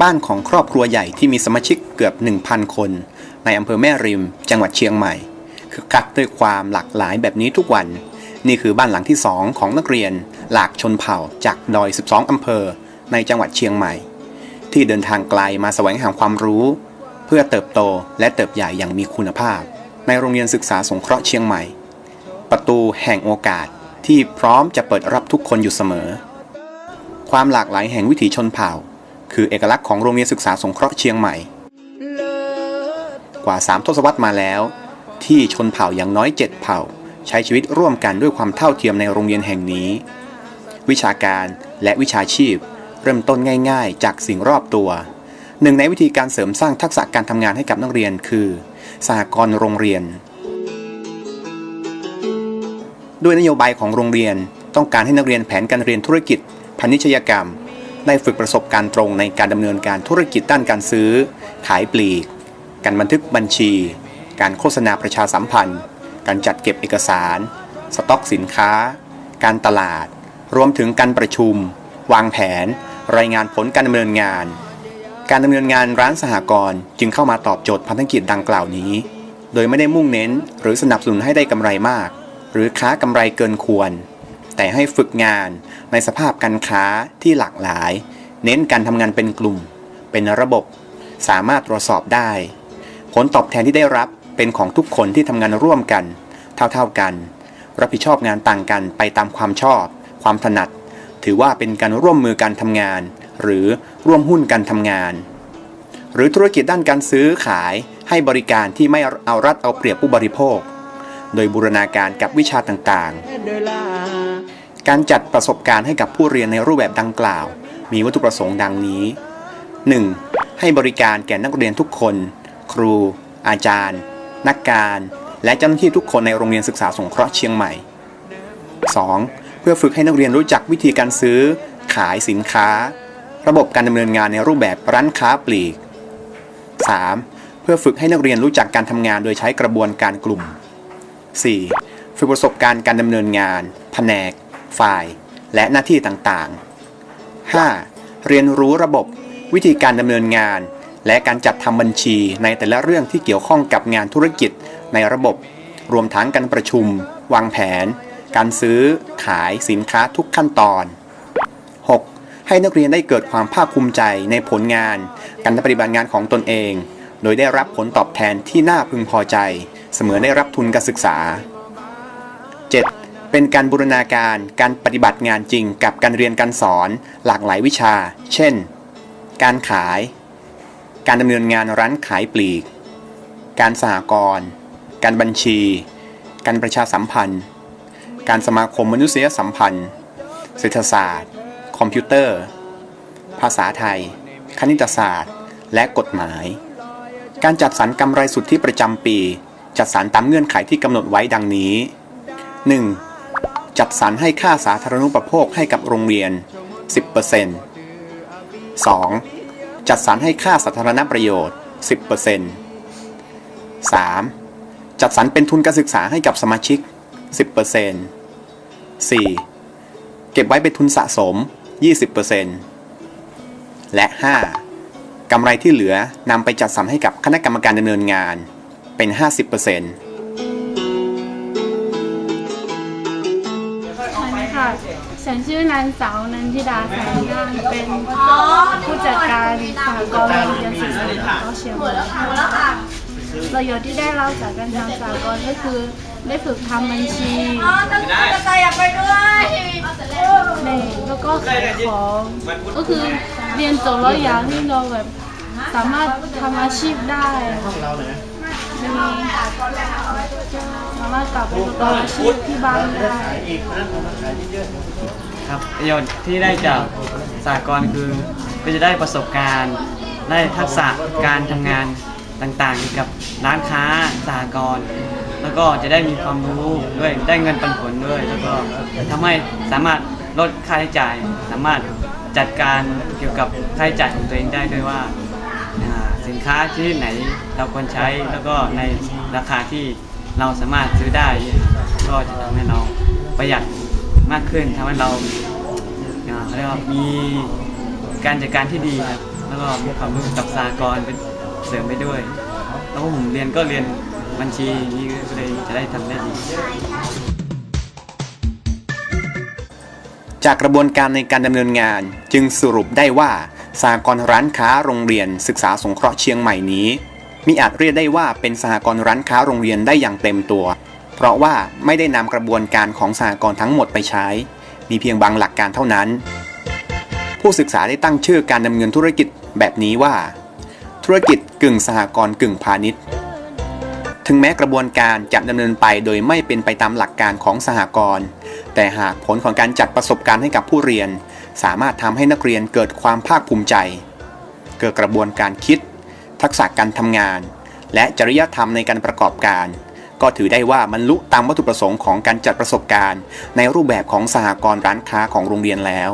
บ้านของครอบครัวใหญ่ที่มีสมาชิกเกือบ 1,000 คน ในอำเภอแม่ริม จังหวัดเชียงใหม่คือคักด้วยความหลากหลายแบบนี้ทุกวัน นี่คือบ้านหลังที่ 2 ของนักเรียน หลากชนเผ่าจากดอย 12 อำเภอ ในจังหวัดเชียงใหม่ ที่เดินทางไกลมาแสวงหาความรู้ เพื่อเติบโตและเติบใหญ่อย่างมีคุณภาพ ในโรงเรียนศึกษาสงเคราะห์เชียงใหม่ ประตูแห่งโอกาสที่พร้อมจะเปิดรับทุกคนอยู่เสมอ ความหลากหลายแห่งวิถีชนเผ่า คือเอกลักษณ์ของโรงเรียนศึกษาสงเคราะห์เชียงใหม่ กว่า 3 ทศวรรษมาแล้ว ที่ชนเผ่าอย่างน้อย 7 เผ่า ใช้ชีวิตร่วมกันด้วยความเท่าเทียมในโรงเรียนแห่งนี้ วิชาการและวิชาชีพ เริ่มต้นง่าย ๆ จากสิ่งรอบตัว หนึ่งในวิธีการเสริมสร้างทักษะการทำงานให้กับนักเรียนคือ สหกรณ์โรงเรียน ด้วยนโยบายของโรงเรียนต้องการให้นักเรียนแผนการเรียนธุรกิจพาณิชยกรรม ได้ฝึกประสบการณ์ตรงในการดำเนินการธุรกิจด้านการซื้อ ขายปลีก การบันทึกบัญชี การโฆษณาประชาสัมพันธ์ การจัดเก็บเอกสาร สต็อกสินค้า การตลาด รวมถึงการประชุม วางแผน รายงานผลการดำเนินงาน การดำเนินงานร้านสหกรณ์จึงเข้ามาตอบโจทย์พันธกิจดังกล่าวนี้ โดยไม่ได้มุ่งเน้น หรือสนับสนุนให้ได้กำไรมาก หรือค้ากำไรเกินควร แต่ให้ฝึกงานในสภาพการค้าที่หลากหลาย เน้นการทำงานเป็นกลุ่ม เป็นระบบ สามารถตรวจสอบได้ ผลตอบแทนที่ได้รับเป็นของทุกคนที่ทำงานร่วมกัน เท่าๆกัน รับผิดชอบงานต่างกันไปตามความชอบ ความถนัด ถือว่าเป็นการร่วมมือการทำงาน หรือร่วมหุ้นการทำงาน หรือธุรกิจด้านการซื้อขายให้บริการที่ไม่เอารัดเอาเปรียบผู้บริโภค โดยบูรณาการกับวิชาต่างๆ การจัดประสบการณ์ให้กับผู้เรียนในรูปแบบดังกล่าว มีวัตถุประสงค์ดังนี้ 1. ให้บริการแก่นักเรียนทุกคน ครู อาจารย์ นักการ และเจ้าหน้าที่ทุกคนในโรงเรียนศึกษาสงเคราะห์เชียงใหม่ 2. เพื่อฝึกให้นักเรียนรู้จักวิธีการซื้อ ขายสินค้า ระบบการดำเนินงานในรูปแบบร้านค้าปลีก 3. เพื่อฝึกให้นักเรียนรู้จักการทำงานโดยใช้กระบวนการกลุ่ม 4. ฝึกประสบการณ์การดำเนินงาน แผนก ฝ่าย และหน้าที่ต่างๆ 5. เรียนรู้ระบบวิธีการดำเนินงาน และการจัดทำบัญชีในแต่ละเรื่องที่เกี่ยวข้องกับงานธุรกิจในระบบ รวมทั้งการประชุม วางแผน การซื้อ ขายสินค้าทุกขั้นตอน 6. ให้นักเรียนได้เกิดความภาคภูมิใจในผลงาน การปฏิบัติงานของตนเอง โดยได้รับผลตอบแทนที่น่าพึงพอใจ เสมือนได้รับทุนการศึกษา 7. เป็นการบูรณาการการปฏิบัติงานจริงกับการเรียนการสอนหลากหลายวิชา เช่น การขาย การดำเนินงานร้านขายปลีก การสหกรณ์การบัญชี การประชาสัมพันธ์ การสมาคมมนุษยสัมพันธ์ เศรษฐศาสตร์ คอมพิวเตอร์ ภาษาไทย คณิตศาสตร์ และกฎหมาย การจัดสรรกำไรสุทธิประจำปี จัดสรรตามเงื่อนไขที่กำหนดไว้ดังนี้ 1. จัดสรรให้ค่าสาธารณูปโภคให้กับโรงเรียน 10% 2. จัดสรรให้ค่าสาธารณประโยชน์ 10% 3. จัดสรรเป็นทุนการศึกษาให้กับสมาชิก 10% 4. เก็บไว้เป็นทุนสะสม 20%และ 5. กำไรที่เหลือนำไปจัดสรรให้กับคณะกรรมการดำเนินงาน เป็น 50%สวัสดีค่ะ ฉันชื่อนางสาวนันทิดาแสงงามเป็นผู้จัดการสหกรณ์โรงเรียนศึกษาสงเคราะห์เชียงใหม่ประโยชน์ที่ได้รับจากการทำสหกรณ์ก็คือ ได้ฝึกทำบัญชีจะตายอยากไปด้วยในแล้วก็ขายของก็คือเรียนจบแล้วอยากให้เราแบบสามารถทำอาชีพได้มี สามารถกลับไปประกอบอาชีพที่บ้านได้ ครับประโยชน์ที่ได้จากสากลคือก็จะได้ประสบการณ์ ได้ทักษะการทำงานต่างๆเกี่ยวกับร้านค้าสหกรณ์แล้วก็จะได้มีความรู้ด้วยได้เงินปันผลด้วย แล้วก็ทำให้สามารถลดค่าใช้จ่าย สามารถจัดการเกี่ยวกับค่าใช้จ่ายของตัวเองได้ด้วยว่า สินค้าชนิดไหนเราควรใช้แล้วก็ในราคาที่เราสามารถซื้อได้ ก็จะทำให้เราประหยัดมากขึ้นทำให้เราอ่าเขาเรียกว่ามีการจัดการที่ดีครับแล้วก็มีความรู้กับสากลเป็นเสริมไปด้วย แล้วผมเรียนก็เรียนบัญชีนี่ก็เลยจะได้ทำได้ดีจากกระบวนการในการดำเนินงานจึงสรุปได้ว่า สหกรณ์ร้านค้าโรงเรียนศึกษาสงเคราะห์เชียงใหม่นี้ มิอาจเรียกได้ว่าเป็นสหกรณ์ร้านค้าโรงเรียนได้อย่างเต็มตัว เพราะว่าไม่ได้นำกระบวนการของสหกรณ์ทั้งหมดไปใช้ มีเพียงบางหลักการเท่านั้น ผู้ศึกษาได้ตั้งชื่อการดำเนินธุรกิจแบบนี้ว่า ธุรกิจกึ่งสหกรณ์กึ่งพาณิชย์ ถึงแม้กระบวนการจะดำเนินไปโดยไม่เป็นไปตามหลักการของสหกรณ์แต่หากผลของการจัดประสบการณ์ให้กับผู้เรียน สามารถทำให้นักเรียนเกิดความภาคภูมิใจ เกิดกระบวนการคิด ทักษะการทำงาน และจริยธรรมในการประกอบการ ก็ถือได้ว่ามันลุตามวัตถุประสงค์ของการจัดประสบการณ์ ในรูปแบบของสหกรณ์ร้านค้าของโรงเรียนแล้ว